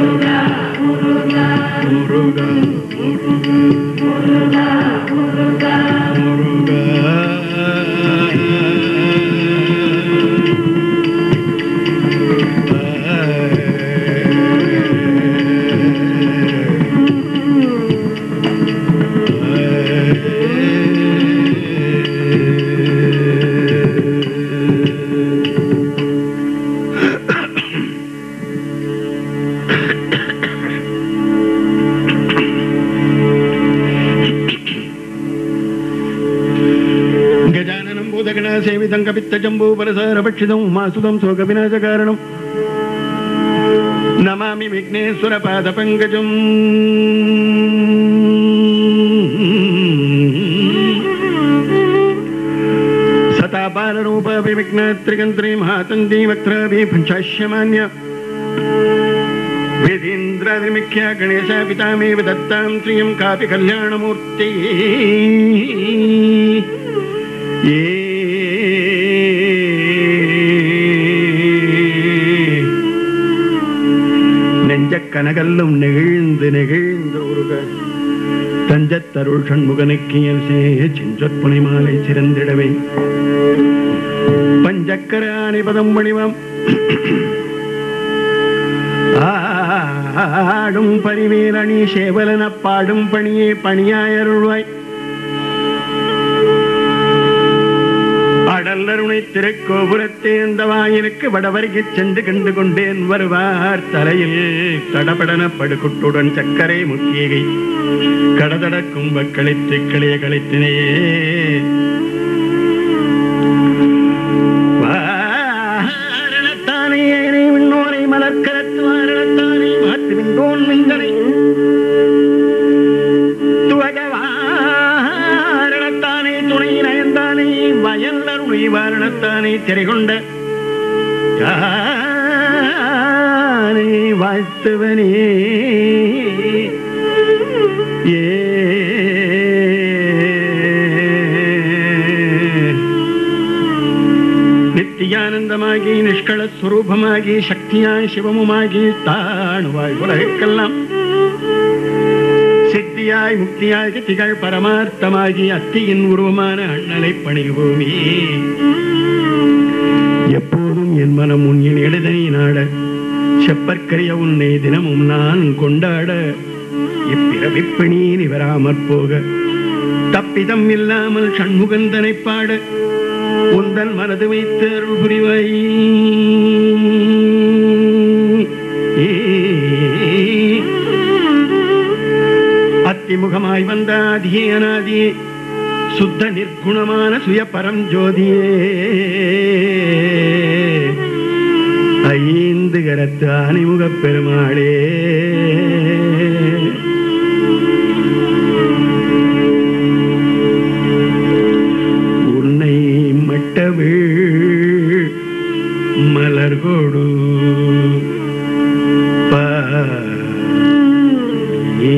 Muruga, Muruga, Muruga, Muruga, Muruga. സേവിതം കപിത്തജംബൂ പരസാരഭക്ഷിതം മാസുതം ശോകവിനാശകാരണം. Namami Vighneshwara പാദപങ്കജം സതാപാലരൂപവിഘ്നത്രികന്ത്രീ മഹാതന്ത്രീ വക്രാഭി പഞ്ചാശ്യമാന്യ വേദീന്ദ്രനിമിഖ്യ Ganesha പിതാമേവ ദത്താം ശ്രീയം കാപി കല്യാണമൂർത്തി. ഏ கனகல்லும் நெகிழ்ந்து நெகிழ்ந்து உருக தஞ்சத்தருள் சண்முகனுக்கு செஞ்சொற்புனை மாலை சிறந்திடவே பஞ்சக்கர அணிபதம் பணிவம் ஆடும் பரிவேலணி சேவலன பாடும் பணியே பணியாயருள்வாய் அடல்லருணை திருக்கோபுரத்தே அந்த வாயிலுக்கு வடவருகிச் சென்று கண்டு கொண்டேன். வருவார் தலையில் தடபடன படுகுட்டுடன் சக்கரை முக்கியகை கடதட கும்ப கழித்து கிளிய கழித்தினையே ஏ. நித்தியானந்தமாகி நிஷ்கள ஸ்வரூபமாகி சக்தியாய் சிவமுமாகி தாணுவாய் உலகெல்லாம் சித்தியாய் முக்தியாய் திகழ் பரமார்த்தமாகி அத்தியின் உருவமான அண்ணலை பணிபூமி எப்போதும் என் மனம் உன்னின் எழுதனை நாட செப்பற்கரிய உன்னை தினமும் நான் கொண்டாட இப்பிறவிப்பணி நிவராமற் போக தப்பிதம் இல்லாமல் சண்முகந்தனை பாட உந்தன் மனது வைத்து அருள் புரிவை அத்திமுகமாய் வந்த ஆதியே அனாதியே சுத்த நிர்குணமான சுய பரம் ஜோதியே. கரத்தானி முகப்பெருமாளே உன்னை மட்டவிழ் மலர்கோடு ப ஏ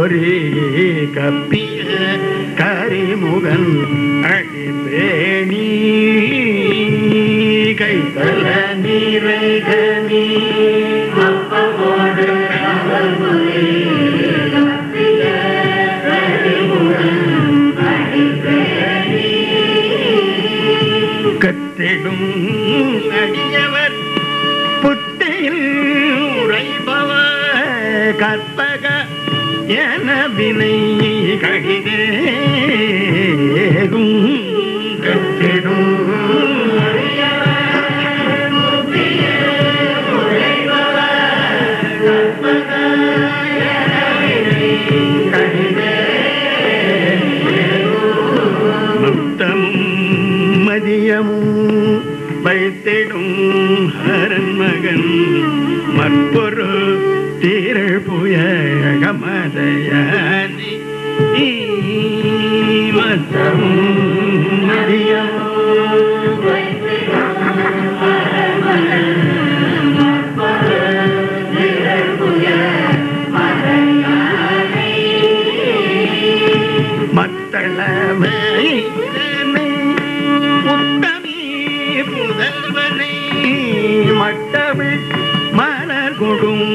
அவள் கப்பிய கரிமுகன் அடிப்பேணி. கைத்தல நீரை கத்திடும் அடியவர் புத்தையில் உரைபவர் கற்பக என வினை கழிதேகும் கத்திடும் மதியமும் வைத்திடும் ஹரன் மகன் மற்பொரு தீரழ் புயல் மத்தமும் மதியமும் மத்தளமை முத்தமி புதல்வனை மட்டவிழ் மலர் கொடும்